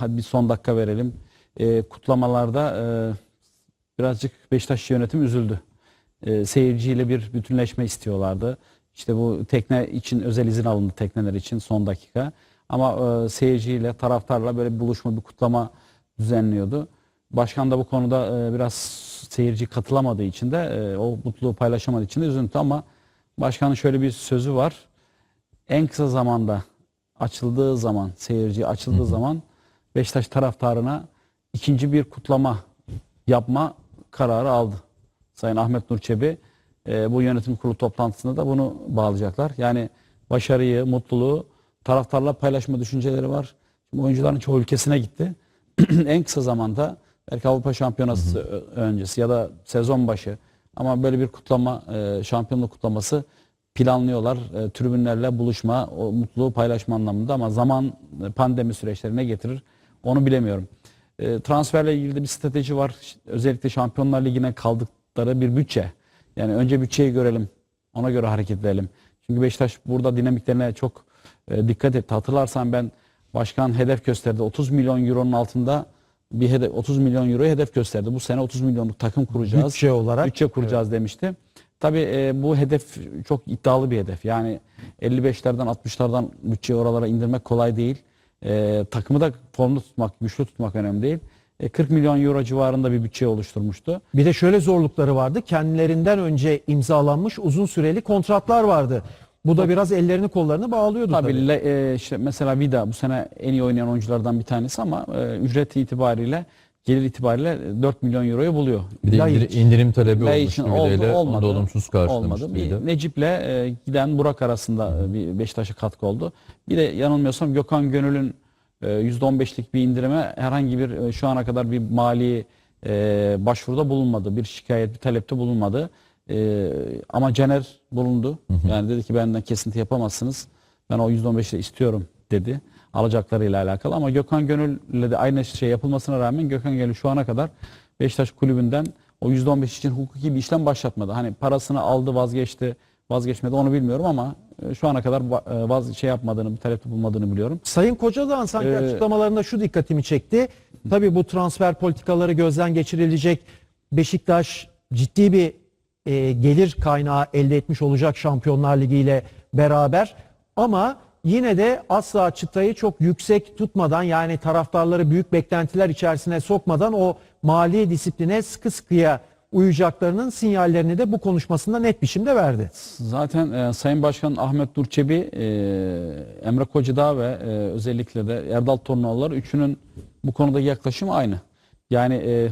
hadi bir son dakika verelim. E, kutlamalarda e, birazcık Beşiktaş yönetim üzüldü. E, seyirciyle bir bütünleşme istiyorlardı. İşte bu tekne için özel izin alındı tekneler için son dakika. Ama e, seyirciyle, taraftarla böyle bir buluşma, bir kutlama düzenliyordu. Başkan da bu konuda e, biraz seyirci katılamadığı için de e, o mutluluğu paylaşamadığı için de üzüntü ama başkanın şöyle bir sözü var. En kısa zamanda açıldığı zaman, seyirci açıldığı zaman Beşiktaş taraftarına ikinci bir kutlama yapma kararı aldı. Sayın Ahmet Nur Çebi e, bu yönetim kurulu toplantısında da bunu bağlayacaklar. Yani başarıyı, mutluluğu taraftarla paylaşma düşünceleri var. Şimdi oyuncuların çoğu ülkesine gitti. en kısa zamanda belki Avrupa Şampiyonası ö- öncesi ya da sezon başı ama böyle bir kutlama, e, şampiyonluk kutlaması planlıyorlar. E, tribünlerle buluşma, o mutluluğu paylaşma anlamında ama zaman e, pandemi süreçlerine getirir. Onu bilemiyorum. E, transferle ilgili de bir strateji var. Özellikle Şampiyonlar Ligi'ne kaldıkları bir bütçe. Yani önce bütçeyi görelim. Ona göre hareket edelim. Çünkü Beşiktaş burada dinamiklerine çok e, dikkat etti. Hatırlarsan ben başkan hedef gösterdi. 30 milyon euronun altında bir hedef 30 milyon euroyu hedef gösterdi. Bu sene 30 milyonluk takım kuracağız. Bütçe olarak. Bütçe kuracağız demişti. Tabii e, bu hedef çok iddialı bir hedef. Yani 55'lerden 60'lardan bütçeyi oralara indirmek kolay değil. E, takımı da formda tutmak, güçlü tutmak önemli değil. E, 40 milyon euro civarında bir bütçe oluşturmuştu. Bir de şöyle zorlukları vardı. Kendilerinden önce imzalanmış uzun süreli kontratlar vardı. Bu da biraz ellerini kollarını bağlıyordu tabii. Tabii le- e, işte mesela Vida bu sene en iyi oynayan oyunculardan bir tanesi ama e, ücret itibariyle gelir itibariyle 4 milyon euroyu buluyor. Bir de indir- indirim talebi Laiç'in olmuştu oldu- olmadı. olumsuz karşılamıştı. Olmadı. bir Necip'le e, giden Burak arasında e, bir Beşiktaş'a katkı oldu. Bir de yanılmıyorsam Gökhan Gönül'ün e, %15'lik bir indirime herhangi bir e, şu ana kadar bir mali e, başvuruda bulunmadı. Bir şikayet, bir talepte bulunmadı. E, ama Caner bulundu. Yani dedi ki benden kesinti yapamazsınız. Ben o %15'i istiyorum dedi. Alacaklarıyla alakalı ama Gökhan Gönül'le de aynı şey yapılmasına rağmen Gökhan Gönül şu ana kadar Beşiktaş kulübünden o %15 için hukuki bir işlem başlatmadı. Hani parasını aldı vazgeçti vazgeçmedi onu bilmiyorum ama e, şu ana kadar e, vaz şey yapmadığını, bir talepte bulunmadığını biliyorum. Sayın Kocadağ'ın sanki Ee, açıklamalarında şu dikkatimi çekti. Tabii bu transfer politikaları gözden geçirilecek. Beşiktaş ciddi bir e, gelir kaynağı elde etmiş olacak Şampiyonlar Ligi ile beraber. Ama yine de asla çıtayı çok yüksek tutmadan yani taraftarları büyük beklentiler içerisine sokmadan o mali disipline sıkı sıkıya uyacaklarının sinyallerini de bu konuşmasında net biçimde verdi. Zaten e, Sayın Başkan Ahmet Durçebi, e, Emre Kocadağ ve e, özellikle de Erdal Tornoğulları üçünün bu konudaki yaklaşımı aynı. Yani e,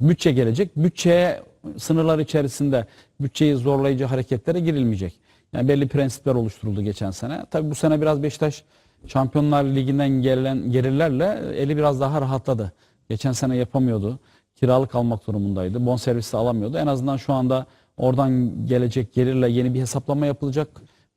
bütçe gelecek. Bütçeye sınırlar içerisinde bütçeyi zorlayıcı hareketlere girilmeyecek. Yani belli prensipler oluşturuldu geçen sene. Tabii bu sene biraz Beşiktaş Şampiyonlar Ligi'nden gelen gelirlerle eli biraz daha rahatladı. Geçen sene yapamıyordu. Kiralık almak durumundaydı. Bonservisi alamıyordu. En azından şu anda oradan gelecek gelirle yeni bir hesaplama yapılacak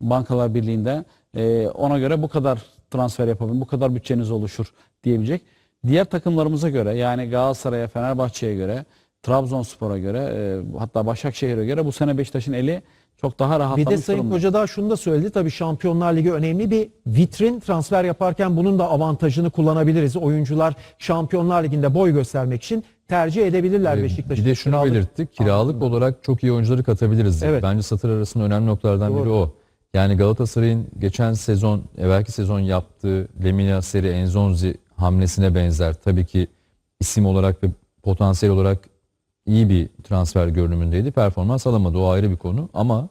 Bankalar Birliği'nde. Ee, ona göre bu kadar transfer yapabilir, bu kadar bütçeniz oluşur diyebilecek. Diğer takımlarımıza göre yani Galatasaray'a, Fenerbahçe'ye göre, Trabzonspor'a göre e, hatta Başakşehir'e göre bu sene Beşiktaş'ın eli çok daha Bir rahatlamış de Sayın durumda. Kocadağ şunu da söyledi. Tabii Şampiyonlar Ligi önemli bir vitrin. Transfer yaparken bunun da avantajını kullanabiliriz. Oyuncular Şampiyonlar Ligi'nde boy göstermek için tercih edebilirler Ee, Beşiktaş'ı. Bir de şunu Kiralık- belirttik. Kiralık olarak çok iyi oyuncuları katabiliriz. Evet. Bence satır arasında önemli noktalardan biri Doğru. o. Yani Galatasaray'ın geçen sezon, evvelki sezon yaptığı Lemina Seri Enzonzi hamlesine benzer. Tabii ki isim olarak ve potansiyel olarak iyi bir transfer görünümündeydi. Performans alamadı. O ayrı bir konu. Ama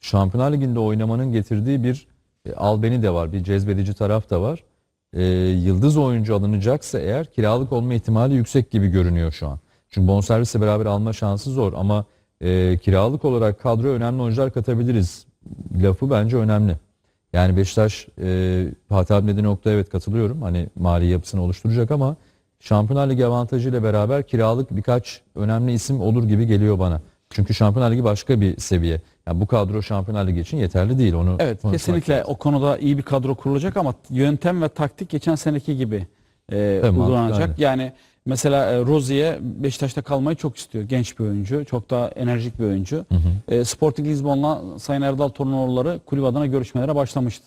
Şampiyonlar Ligi'nde oynamanın getirdiği bir e, albeni de var. Bir cezbedici taraf da var. E, yıldız oyuncu alınacaksa eğer kiralık olma ihtimali yüksek gibi görünüyor şu an. Çünkü bonservisle beraber alma şansı zor ama e, kiralık olarak kadroya önemli oyuncular katabiliriz. Lafı bence önemli. Yani Beşiktaş e, Fatih abi dediği nokta evet katılıyorum. Hani mali yapısını oluşturacak ama Şampiyonlar Ligi avantajıyla beraber kiralık birkaç önemli isim olur gibi geliyor bana. Çünkü Şampiyonlar Ligi başka bir seviye. Yani bu kadro Şampiyonlar Ligi için yeterli değil. Onu Evet kesinlikle lazım. o konuda iyi bir kadro kurulacak ama yöntem ve taktik geçen seneki gibi e, Tamam, uygulanacak. aynen. Yani mesela e, Rozier Beşiktaş'ta kalmayı çok istiyor. Genç bir oyuncu. Çok daha enerjik bir oyuncu. E, Sporting Lisbon'la Sayın Erdal Torunoğulları kulüp adına görüşmelere başlamıştı.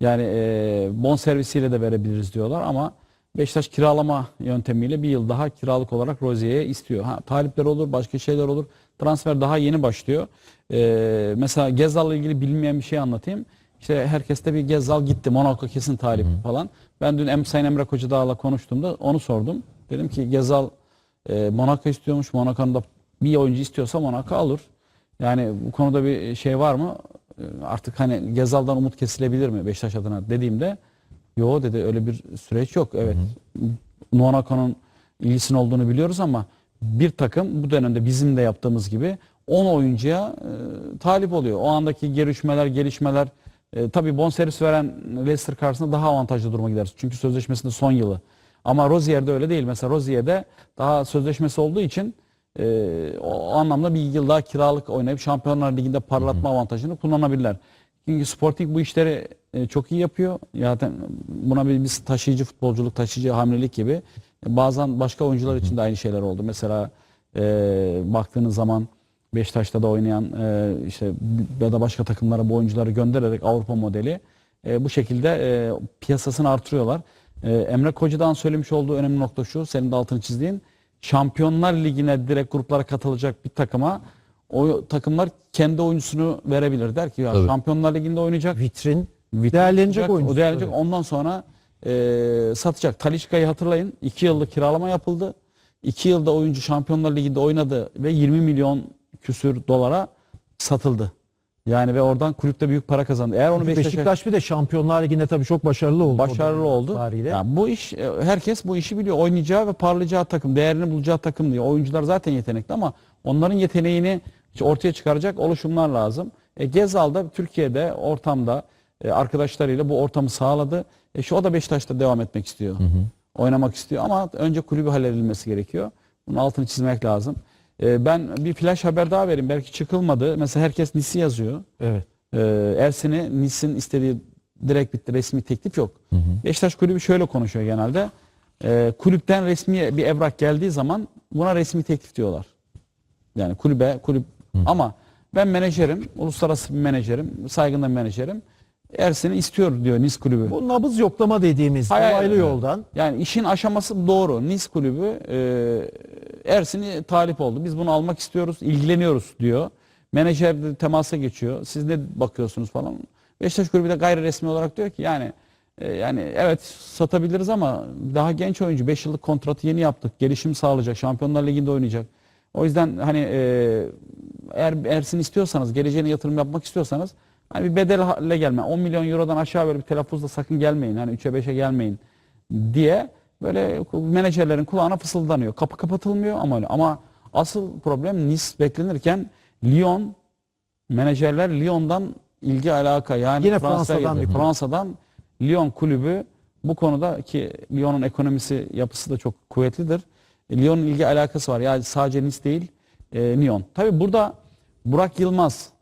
Yani e, bon servisiyle de verebiliriz diyorlar ama Beşiktaş kiralama yöntemiyle bir yıl daha kiralık olarak Rozier'e istiyor. Ha, talipler olur, başka şeyler olur. Transfer daha yeni başlıyor. Ee, mesela Gezal'la ilgili bilinmeyen bir şey anlatayım. İşte herkeste bir Gezal gitti. Monaco kesin talip falan. Ben dün Em Sayın Emre Kocadağ'la konuştuğumda onu sordum. Dedim ki Gezal e, Monaco istiyormuş. Monaco'nun da bir oyuncu istiyorsa Monaco alır. Yani bu konuda bir şey var mı? Ee, Artık hani Gezal'dan umut kesilebilir mi Beşiktaş adına dediğimde yo dedi öyle bir süreç yok. Evet. Monaco'nun ilgisinin olduğunu biliyoruz ama bir takım bu dönemde bizim de yaptığımız gibi 10 oyuncuya e, talip oluyor. O andaki gelişmeler, gelişmeler e, tabii bonservis veren Leicester karşısında daha avantajlı duruma gider. Çünkü sözleşmesinde son yılı. Ama Rozier'de öyle değil. Mesela Rozier'de daha sözleşmesi olduğu için e, o anlamda bir yıl daha kiralık oynayıp Şampiyonlar Ligi'nde parlatma avantajını kullanabilirler. Sporting bu işleri e, çok iyi yapıyor. Zaten buna bir biz taşıyıcı futbolculuk, taşıyıcı hamilelik gibi. Bazen başka oyuncular için de aynı şeyler oldu. Mesela e, baktığınız zaman Beşiktaş'ta da oynayan e, işte ya da başka takımlara bu oyuncuları göndererek Avrupa modeli e, bu şekilde e, piyasasını artırıyorlar. E, Emre Koca'dan söylemiş olduğu önemli nokta şu, senin de altını çizdiğin. Şampiyonlar Ligi'ne direkt gruplara katılacak bir takıma o takımlar kendi oyuncusunu verebilir. Der ki ya Tabii. Şampiyonlar Ligi'nde oynayacak. Vitrin Vitrin değerlenecek oyuncu. O değerlenecek. Ondan sonra e, satacak. Talişka'yı hatırlayın. 2 yıllık kiralama yapıldı. 2 yılda oyuncu Şampiyonlar Ligi'nde oynadı ve 20 milyon küsür dolara satıldı. Yani ve oradan kulüpte büyük para kazandı. Eğer onu Beşiktaş, Beşiktaş bir de Şampiyonlar Ligi'nde tabii çok başarılı oldu. başarılı oldu. itibariyle. Yani bu iş e, herkes bu işi biliyor. Oynayacağı ve parlayacağı takım, değerini bulacağı takım diyor. Oyuncular zaten yetenekli ama onların yeteneğini işte ortaya çıkaracak oluşumlar lazım. E, Gezal da Türkiye'de ortamda e, arkadaşlarıyla bu ortamı sağladı. E, şu o da Beşiktaş'ta devam etmek istiyor. Oynamak istiyor ama önce kulübü halledilmesi gerekiyor. Bunun altını çizmek lazım. E, ben bir flash haber daha vereyim. Belki çıkılmadı. Mesela herkes Nis'i yazıyor. Evet. Ee, Ersin'i Nis'in istediği direkt bitti. Resmi teklif yok. Beşiktaş kulübü şöyle konuşuyor genelde. Ee, kulüpten resmi bir evrak geldiği zaman buna resmi teklif diyorlar. Yani kulübe, kulüp ama ben menajerim, uluslararası bir menajerim, saygın bir menajerim. Ersin'i istiyor diyor Nis kulübü. Bu nabız yoklama dediğimiz Hayır, dolaylı yoldan Yani işin aşaması doğru. Nice kulübü e, Ersin'i talip oldu. Biz bunu almak istiyoruz, ilgileniyoruz diyor. Menajer de temasa geçiyor. Siz ne bakıyorsunuz falan. Beşiktaş kulübü de gayri resmi olarak diyor ki yani e, yani evet satabiliriz ama daha genç oyuncu 5 yıllık kontratı yeni yaptık. Gelişim sağlayacak. Şampiyonlar Ligi'nde oynayacak. O yüzden hani e, eğer Ersin istiyorsanız, geleceğine yatırım yapmak istiyorsanız hani bir bedelle gelme. 10 milyon eurodan aşağı böyle bir telaffuzla sakın gelmeyin. Hani 3'e 5'e gelmeyin diye böyle menajerlerin kulağına fısıldanıyor. Kapı kapatılmıyor ama öyle. Ama asıl problem Nice beklenirken Lyon menajerler Lyon'dan ilgi alaka yani Yine Fransa'dan bir. Fransa'dan Lyon kulübü bu konuda ki Lyon'un ekonomisi yapısı da çok kuvvetlidir. E, Lyon'un ilgi alakası var. Yani sadece Nice değil e, Lyon. Tabi burada Burak Yılmaz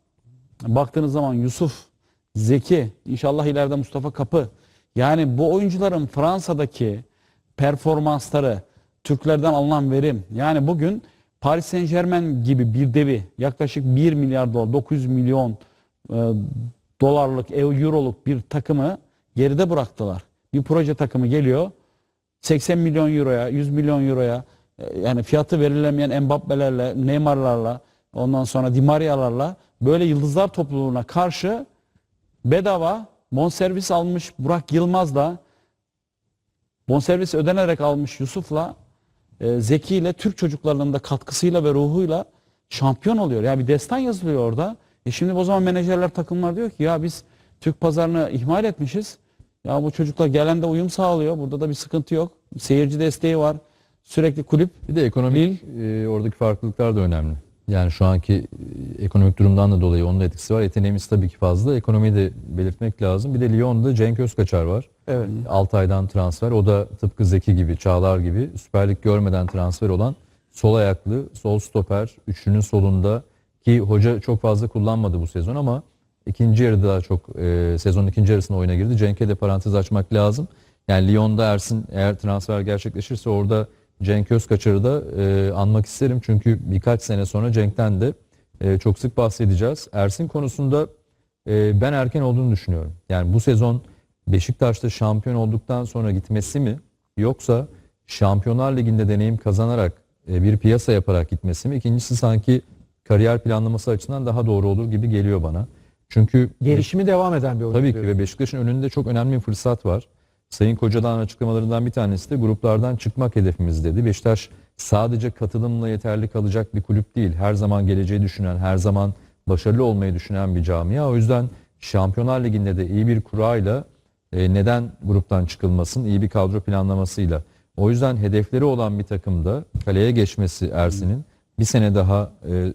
baktığınız zaman Yusuf, Zeki, inşallah ileride Mustafa Kapı. Yani bu oyuncuların Fransa'daki performansları, Türklerden alınan verim. Yani bugün Paris Saint Germain gibi bir devi yaklaşık 1 milyar dolar, 900 milyon e, dolarlık, euroluk bir takımı geride bıraktılar. Bir proje takımı geliyor. 80 milyon euroya, 100 milyon euroya e, yani fiyatı verilemeyen Mbappe'lerle, Neymar'larla, ondan sonra Di Maria'larla böyle yıldızlar topluluğuna karşı bedava bonservis almış Burak Yılmaz'la bonservis ödenerek almış Yusuf'la e, Zeki ile Türk çocuklarının da katkısıyla ve ruhuyla şampiyon oluyor. Yani bir destan yazılıyor orada. E şimdi o zaman menajerler takımlar diyor ki ya biz Türk pazarını ihmal etmişiz. Ya bu çocuklar gelen de uyum sağlıyor. Burada da bir sıkıntı yok. Seyirci desteği var. Sürekli kulüp Bir de ekonomik e, oradaki farklılıklar da önemli. Yani şu anki e, ekonomik durumdan da dolayı onun da etkisi var. Yeteneğimiz tabii ki fazla. Ekonomiyi de belirtmek lazım. Bir de Lyon'da Cenk Özkaçar var. Evet. 6 aydan transfer. O da tıpkı Zeki gibi, Çağlar gibi Süper Lig görmeden transfer olan sol ayaklı, sol stoper, üçlünün solunda ki hoca çok fazla kullanmadı bu sezon ama ikinci yarıda daha çok e, sezonun ikinci yarısında oyuna girdi. Cenk'e de parantez açmak lazım. Yani Lyon'da Ersin eğer transfer gerçekleşirse orada Cenk Özkaçar'ı da e, anmak isterim. Çünkü birkaç sene sonra Cenk'ten de e, çok sık bahsedeceğiz. Ersin konusunda e, ben erken olduğunu düşünüyorum. Yani bu sezon Beşiktaş'ta şampiyon olduktan sonra gitmesi mi? Yoksa Şampiyonlar Ligi'nde deneyim kazanarak e, bir piyasa yaparak gitmesi mi? İkincisi sanki kariyer planlaması açısından daha doğru olur gibi geliyor bana. Çünkü Gelişimi devam eden bir oyuncu. Tabii ki ve Beşiktaş'ın önünde çok önemli bir fırsat var. Sayın Kocadağ'ın açıklamalarından bir tanesi de gruplardan çıkmak hedefimiz dedi. Beşiktaş sadece katılımla yeterli kalacak bir kulüp değil. Her zaman geleceği düşünen, her zaman başarılı olmayı düşünen bir camia. O yüzden Şampiyonlar Ligi'nde de iyi bir kurayla e, neden gruptan çıkılmasın, iyi bir kadro planlamasıyla. O yüzden hedefleri olan bir takımda kaleye geçmesi Ersin'in bir sene daha e,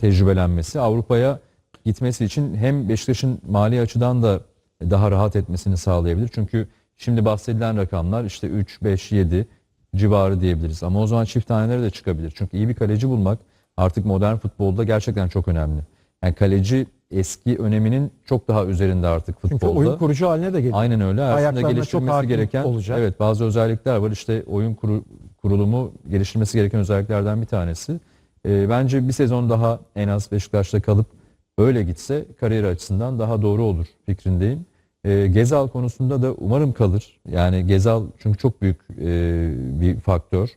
tecrübelenmesi Avrupa'ya gitmesi için hem Beşiktaş'ın mali açıdan da daha rahat etmesini sağlayabilir. Çünkü şimdi bahsedilen rakamlar işte 3, 5, 7 civarı diyebiliriz. Ama o zaman çift taneleri de çıkabilir. Çünkü iyi bir kaleci bulmak artık modern futbolda gerçekten çok önemli. Yani kaleci eski öneminin çok daha üzerinde artık Çünkü futbolda. oyun kurucu haline de geliyor. Aynen öyle. Aslında geliştirilmesi gereken olacak. evet bazı özellikler var. İşte oyun kuru- kurulumu geliştirilmesi gereken özelliklerden bir tanesi. Ee, bence bir sezon daha en az Beşiktaş'ta kalıp öyle gitse kariyer açısından daha doğru olur fikrindeyim. Ee, Gezal konusunda da umarım kalır. Yani Gezal çünkü çok büyük e, bir faktör.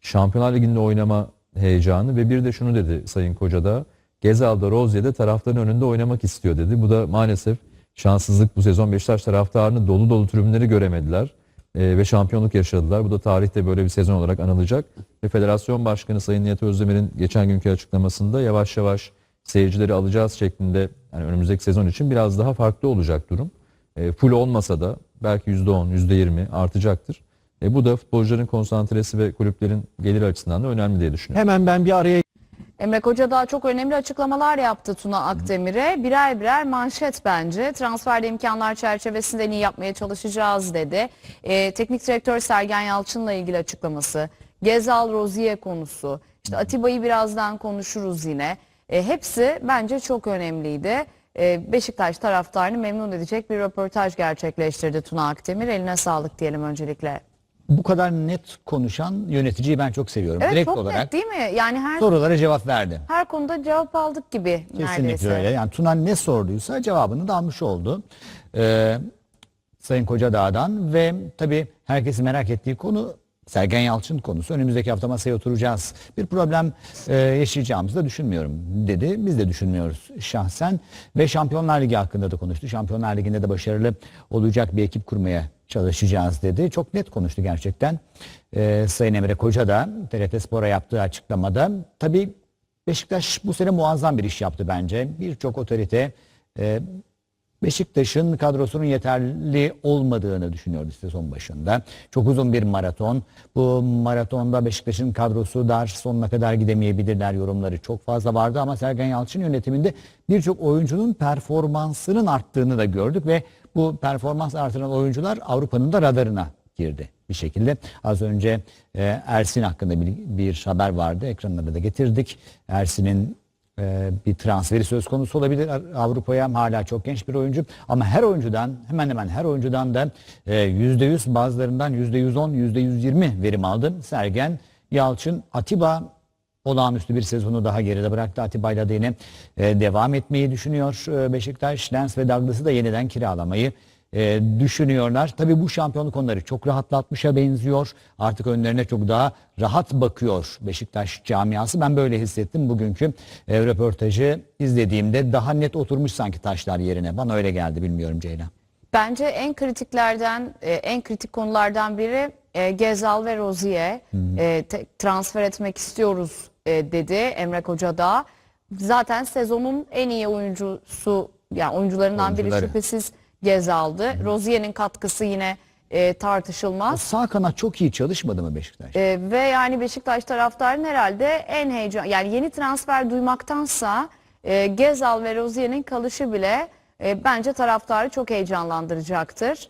Şampiyonlar Ligi'nde oynama heyecanı ve bir de şunu dedi Sayın. Gezal da Rozier'de taraftarın önünde oynamak istiyor dedi. Bu da maalesef şanssızlık bu sezon Beşiktaş taraftarını dolu dolu tribünleri göremediler. Ee, ve şampiyonluk yaşadılar. Bu da tarihte böyle bir sezon olarak anılacak. Ve Federasyon Başkanı Sayın Nihat Özdemir'in geçen günkü açıklamasında yavaş yavaş seyircileri alacağız şeklinde yani önümüzdeki sezon için biraz daha farklı olacak durum. E, full olmasa da belki %10, %20 artacaktır. E, bu da futbolcuların konsantresi ve kulüplerin gelir açısından da önemli diye düşünüyorum. Hemen ben bir araya Emre Koca daha çok önemli açıklamalar yaptı Tuna Akdemir'e. Birer birer manşet bence. Transferde imkanlar çerçevesinde iyi yapmaya çalışacağız dedi. Ee, teknik direktör Sergen Yalçın'la ilgili açıklaması. Gezal Rozier konusu. İşte Atiba'yı birazdan konuşuruz yine. Ee, hepsi bence çok önemliydi. Ee, Beşiktaş taraftarını memnun edecek bir röportaj gerçekleştirdi Tuna Akdemir. Eline sağlık diyelim öncelikle. bu kadar net konuşan yöneticiyi ben çok seviyorum. Evet Direkt çok olarak net değil mi? Yani her sorulara cevap verdi. her konuda cevap aldık gibi Kesinlikle neredeyse. öyle. Yani Tuna ne sorduysa cevabını da almış oldu. Ee, Sayın Kocadağ'dan ve tabii herkesin merak ettiği konu Sergen Yalçın konusu. Önümüzdeki hafta masaya oturacağız. Bir problem e, yaşayacağımızı da düşünmüyorum dedi. Biz de düşünmüyoruz şahsen. Ve Şampiyonlar Ligi hakkında da konuştu. Şampiyonlar Ligi'nde de başarılı olacak bir ekip kurmaya çalışacağız dedi. Çok net konuştu gerçekten. Ee, Sayın Emre Koca da TRT Spor'a yaptığı açıklamada. Tabii Beşiktaş bu sene muazzam bir iş yaptı bence. Birçok otorite e, Beşiktaş'ın kadrosunun yeterli olmadığını düşünüyordu sezon başında. Çok uzun bir maraton. Bu maratonda Beşiktaş'ın kadrosu dar sonuna kadar gidemeyebilirler yorumları çok fazla vardı ama Sergen Yalçın yönetiminde birçok oyuncunun performansının arttığını da gördük ve bu performans artıran oyuncular Avrupa'nın da radarına girdi bir şekilde. Az önce e, Ersin hakkında bir, bir haber vardı. Ekranlara da getirdik. Ersin'in bir transferi söz konusu olabilir Avrupa'ya. Hala çok genç bir oyuncu. Ama her oyuncudan hemen hemen her oyuncudan da e, %100 bazılarından %110, %120 verim aldı. Sergen, Yalçın, Atiba olağanüstü bir sezonu daha geride bıraktı. Atiba'yla da yine e, devam etmeyi düşünüyor e, Beşiktaş. Lens ve Douglas'ı da yeniden kiralamayı e, düşünüyorlar. Tabii bu şampiyonluk onları çok rahatlatmışa benziyor. Artık önlerine çok daha rahat bakıyor Beşiktaş camiası. Ben böyle hissettim bugünkü e, röportajı izlediğimde. Daha net oturmuş sanki taşlar yerine. Bana öyle geldi bilmiyorum Ceylan. Bence en kritiklerden, e, en kritik konulardan biri e, Gezal ve Rozier. E, te- transfer etmek istiyoruz e, dedi Emre Koca da. Zaten sezonun en iyi oyuncusu, yani oyuncularından biri Oyuncuları. şüphesiz Gezal'dı. Rozier'in katkısı yine e, tartışılmaz. sağ kanat çok iyi çalışmadı mı Beşiktaş? E, ve yani Beşiktaş taraftarının herhalde en heyecan, yani yeni transfer duymaktansa e, Gezal ve Rozier'in kalışı bile e, bence taraftarı çok heyecanlandıracaktır.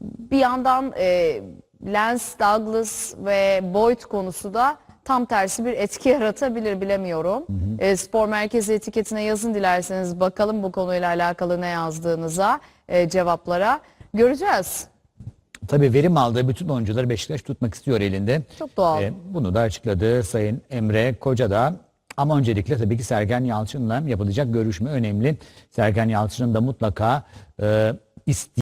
Bir yandan e, Lens, Douglas ve Boyd konusu da tam tersi bir etki yaratabilir bilemiyorum. E, spor merkezi etiketine yazın dilerseniz bakalım bu konuyla alakalı ne yazdığınıza e, cevaplara. Göreceğiz. Tabii verim aldığı bütün oyuncuları Beşiktaş tutmak istiyor elinde. Çok doğal. Ee, bunu da açıkladı Sayın Emre Koca da. Ama öncelikle tabii ki Sergen Yalçın'la yapılacak görüşme önemli. Sergen Yalçın'ın da mutlaka e, iste-